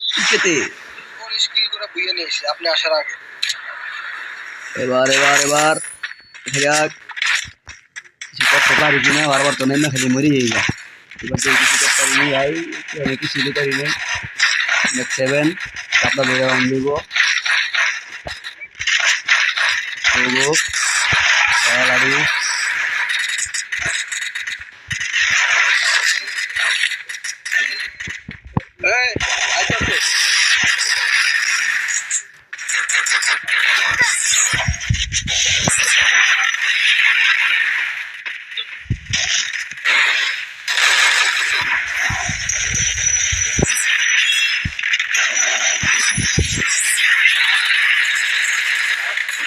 খেতে পুলিশ করে বুঝে নিয়ে আপনি আসার আগে। এবার এবার এবার যাক কিছু করতে পারি কিনা বারবার তো নেমে খালি মরে যাই। এবার যদি কিছু করতে পারি নি ভাই আমি কিছু দিতে পারি নাই নেক্সট সেভেন চাপটা ধরে দিব।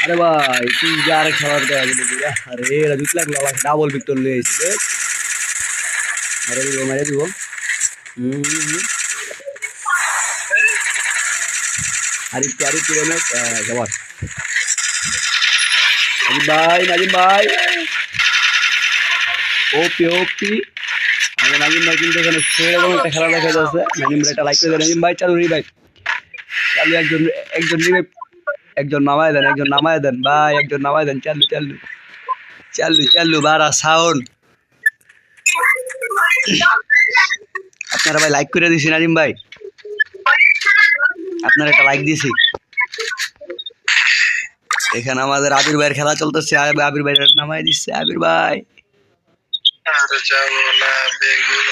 আরে ভাই যে আরেক খেলার দেওয়া আরে এরা জুত লাগল ডাবল ভিক্টর লিয়ে এসছে। মেরে দিব মেরে দিব। হুম হুম। আরেকটু আরেকটু এনে নাজিম ভাই নাজিম ভাই। ওপি ওপি। নাজিম ভাই কিন্তু এখানে সেরকম একটা খেলা দেখা যাচ্ছে নাজিম ভাই, একটা লাইক করে নাজিম ভাই, চালু রিভাইভ। চালু একজন একজন রিভাইভ একজন নামায় দেন, একজন নামায় দেন। ভাই, একজন নামায় দেন, চালু চালু। চালু চালু বারা সাউন্ড। আপনারা ভাই লাইক করে দিছি নাজিম ভাই। আপনারা একটা লাইক দিছি এখানে আমাদের আবির ভাইয়ের খেলা চলতেছে আবির আবির ভাই নামায় দিচ্ছে, আবির ভাই। আর যাব না, বেগুন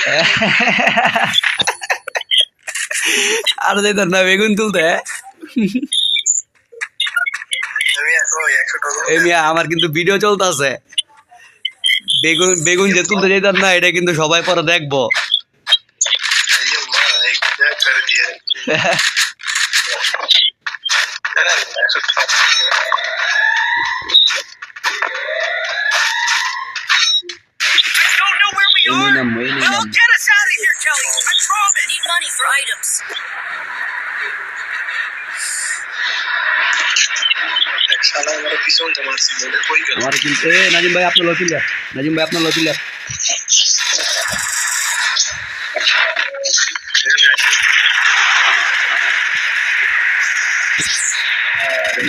আর যাইতেন না বেগুন তুলতে আমি এখন একশো টাকা এই মিয়া আমার কিন্তু ভিডিও চলতেছে বেগুন বেগুন যে তুলতে যেতেন না এটা কিন্তু সবাই পরে দেখব. নাম এই Well, get us out of here, Kelly. I promise. Need money for items. আমার কিন্তু। নাজিম ভাই আপনার লতিলা নাজিম ভাই আপনার লতিলা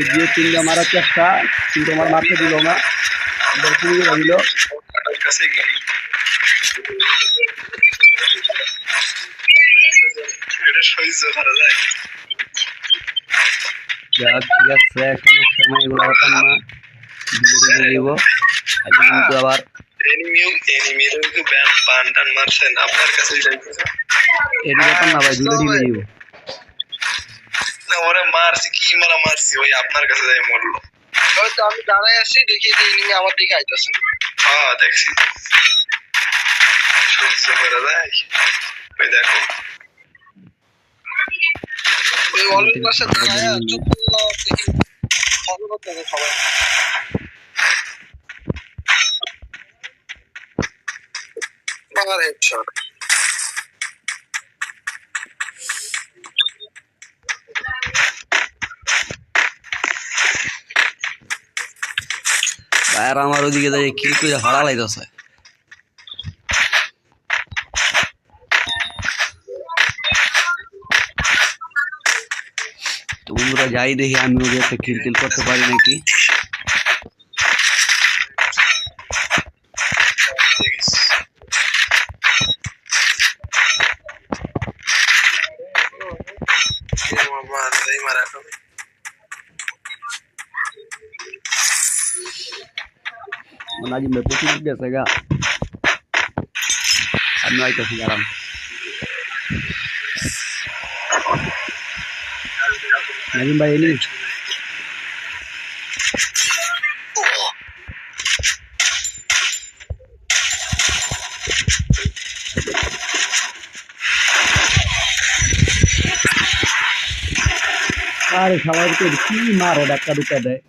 দিয়ে তিনটা মারার চেষ্টা কিন্তু আমার মারতে দিল না। গিয়ে এটা সহ্য করা যায় যাক ঠিক আছে সমস্যা নাই এগুলো হতাম না ধীরে ধীরে দিব আজকে কিন্তু আবার এনিমিও এনিমির একটু ব্যান পান টান মারছেন আপনার কাছেই যাইতেছে এটি ব্যাপার না ভাই ধীরে ধীরে দিব না ওরে মারছি কি মারা মারছি ওই আপনার কাছে যাই মরলো হয়তো আমি দাঁড়ায় আছি দেখি যে এনিমি আমার দিকে আইতাছে হ্যাঁ দেখছি সহ্য করা যায় ওই দেখো ওই অলির পাশে দাঁড়ায় চুপ দেখি ফলো করতে হবে সবাই। আমার হেডশট আর আমার ওদিকে দাঁড়িয়ে কি করে হারা লাইতেছে তো বন্ধুরা, যাই দেখি আমি ওদের একটা কিল টিল করতে পারি নাকি? নাজিম ভাই প্রচুর গেছে গা। আমি আইতেছি নাজিম ভাই, এলি? আরে সবাই কি মারো ডাক্তার দুটা দেয়।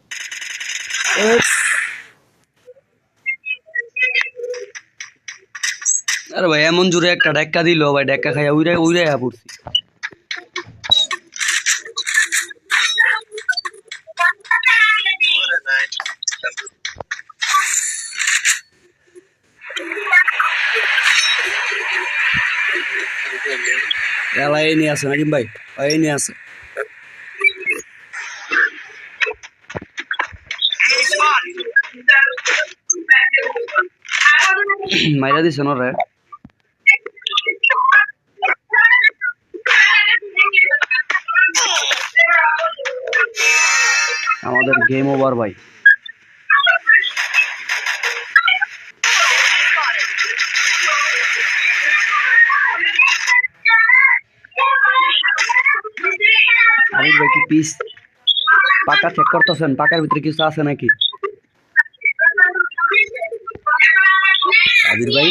আরে ভাই, এমন জোরে একটা ডাক্কা দিল, ভাই ডাক্কা খাইয়া উইরা উইরা পড়ছি। খেলা এই নিয়ে আছে নাজিম ভাই? এই নিয়ে আছে মাইরা দিছে না রে আমাদের গেম ওভার ভাই। আবির ভাই কি পিস পাকা চেক করতেছেন পাকার ভিতরে কিছু আছে নাকি? আবির ভাই?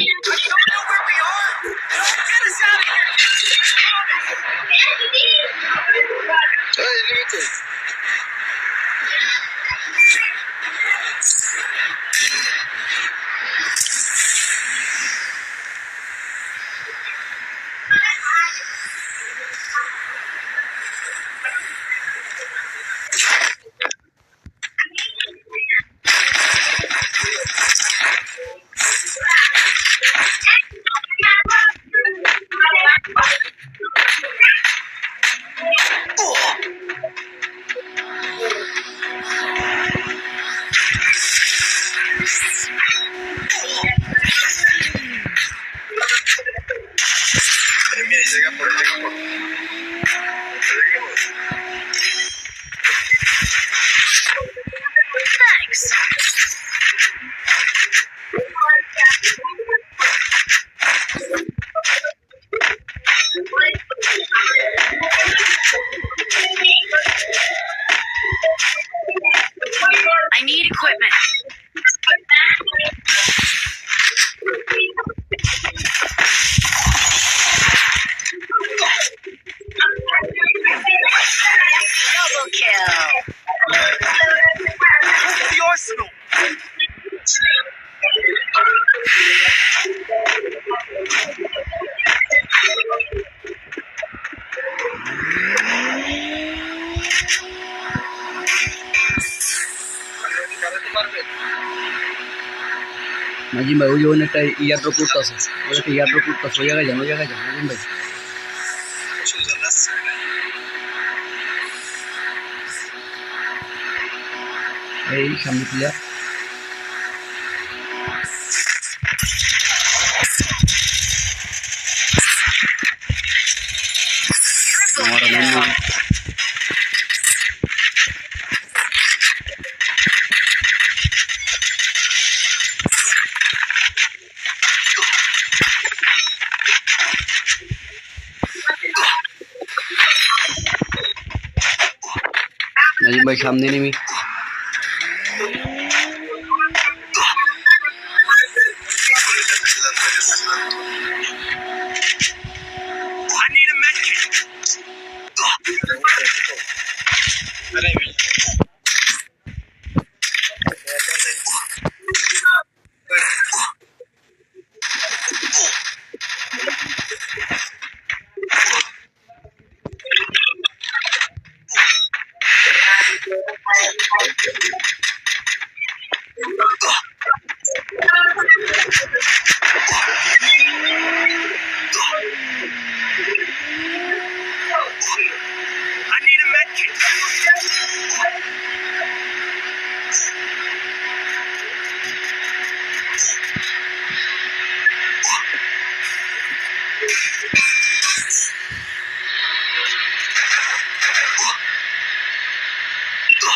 next. Majin Buu, yo neta iatro kurtas, neta iatro kurtas, oye gaya, oye gaya, Majin Buu. Ey, Hamid Liat. Nazim ভাই সামনে নেমি।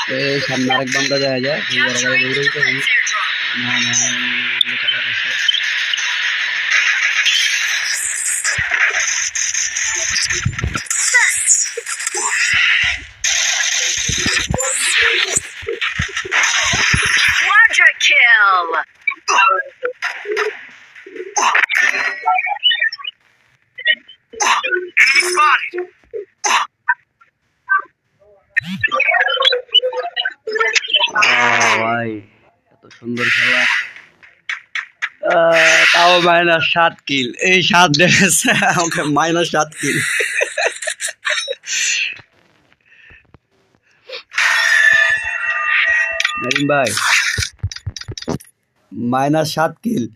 এই সামনে আরেক বান্দা দেখা যায়। না জায়গায় auf meiner Stadt. Ich hatte das. auf meiner Stadt nebenbei. Meiner Schatgil.